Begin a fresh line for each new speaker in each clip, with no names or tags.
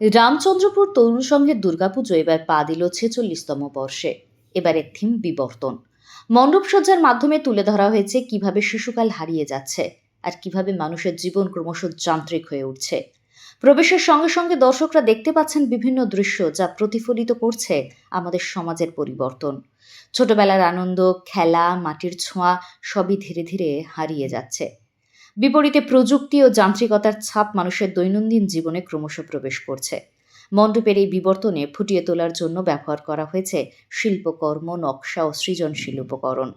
রামচন্দ্রপুর তরুণ সংঘের দুর্গাপুজো এবার পা দিল ছেচল্লিশতম বর্ষে। এবারের থিম বিবর্তন। মণ্ডপসজ্জার মাধ্যমে তুলে ধরা হয়েছে কীভাবে শিশুকাল হারিয়ে যাচ্ছে আর কীভাবে মানুষের জীবন ক্রমশ যান্ত্রিক হয়ে উঠছে। প্রবেশের সঙ্গে সঙ্গে দর্শকরা দেখতে পাচ্ছেন বিভিন্ন দৃশ্য যা প্রতিফলিত করছে আমাদের সমাজের পরিবর্তন। ছোটবেলার আনন্দ, খেলা, মাটির ছোঁয়া সবই ধীরে ধীরে হারিয়ে যাচ্ছে। বিপরীতে প্রযুক্তি ও যান্ত্রিকতার ছাপ মানুষের দৈনন্দিন জীবনে ক্রমশ প্রবেশ করছে। মণ্ডপের এই বিবর্তনে ফুটিয়ে তোলার জন্য ব্যবহার করা হয়েছে শিল্পকর্ম, নকশা ও সৃজনশীল উপকরণ।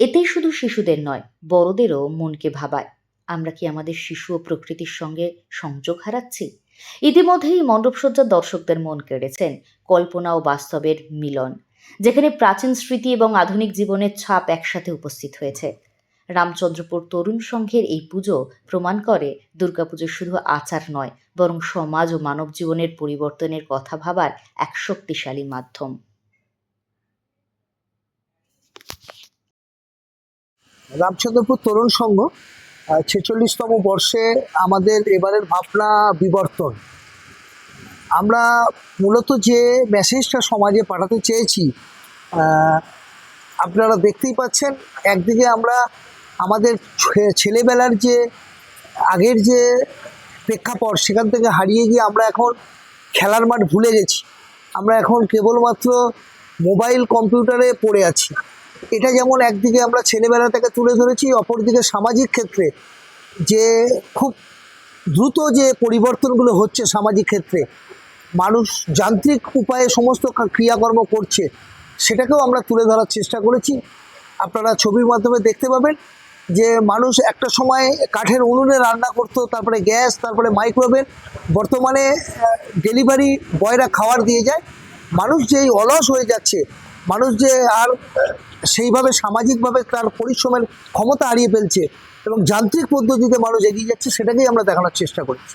এতেই শুধু শিশুদের নয়, বড়দেরও মনকে ভাবায়। আমরা কি আমাদের শিশু ও প্রকৃতির সঙ্গে সংযোগ হারাচ্ছি? ইতিমধ্যেই মণ্ডপসজ্জার দর্শকদের মন কেড়েছেন কল্পনা ও বাস্তবের মিলন, যেখানে প্রাচীন স্মৃতি এবং আধুনিক জীবনের ছাপ একসাথে উপস্থিত হয়েছে। রামচন্দ্রপুর তরুণ সংঘের এই পুজো প্রমাণ করে দুর্গাপুজো শুধু আচার নয়, বরং সমাজ ও মানব জীবনের পরিবর্তনের কথা ভাবার এক শক্তিশালী মাধ্যম।
রামচন্দ্রপুর তরুণ সংঘ ছেচল্লিশতম বর্ষে আমাদের এবারের ভাবনা বিবর্তন। আমরা মূলত যে মেসেজটা সমাজে পাঠাতে চেয়েছি আপনারা দেখতেই পাচ্ছেন, একদিকে আমরা আমাদের ছেলেবেলার যে, আগের যে প্রেক্ষাপট, সেখান থেকে হারিয়ে গিয়ে আমরা এখন খেলার মাঠ ভুলে গেছি। আমরা এখন কেবলমাত্র মোবাইল, কম্পিউটারে পড়ে আছি। এটা যেমন একদিকে আমরা ছেলেবেলা থেকে তুলে ধরেছি, অপরদিকে সামাজিক ক্ষেত্রে যে খুব দ্রুত যে পরিবর্তনগুলো হচ্ছে সামাজিক ক্ষেত্রে, মানুষ যান্ত্রিক উপায়ে সমস্ত ক্রিয়াকর্ম করছে, সেটাকেও আমরা তুলে ধরার চেষ্টা করেছি। আপনারা ছবির মাধ্যমে দেখতে পাবেন। যে মানুষ একটা সময় কাঠের উনুনে রান্না করতো, তারপরে গ্যাস, তারপরে মাইক্রোওভেন বর্তমানে ডেলিভারি বয়রা খাবার দিয়ে যায়। মানুষ যেই অলস হয়ে যাচ্ছে, মানুষ যে আর সেইভাবে সামাজিকভাবে তার পরিশ্রমের ক্ষমতা হারিয়ে ফেলছে এবং যান্ত্রিক পদ্ধতিতে মানুষ এগিয়ে যাচ্ছে, সেটাকেই আমরা দেখানোর চেষ্টা করছি।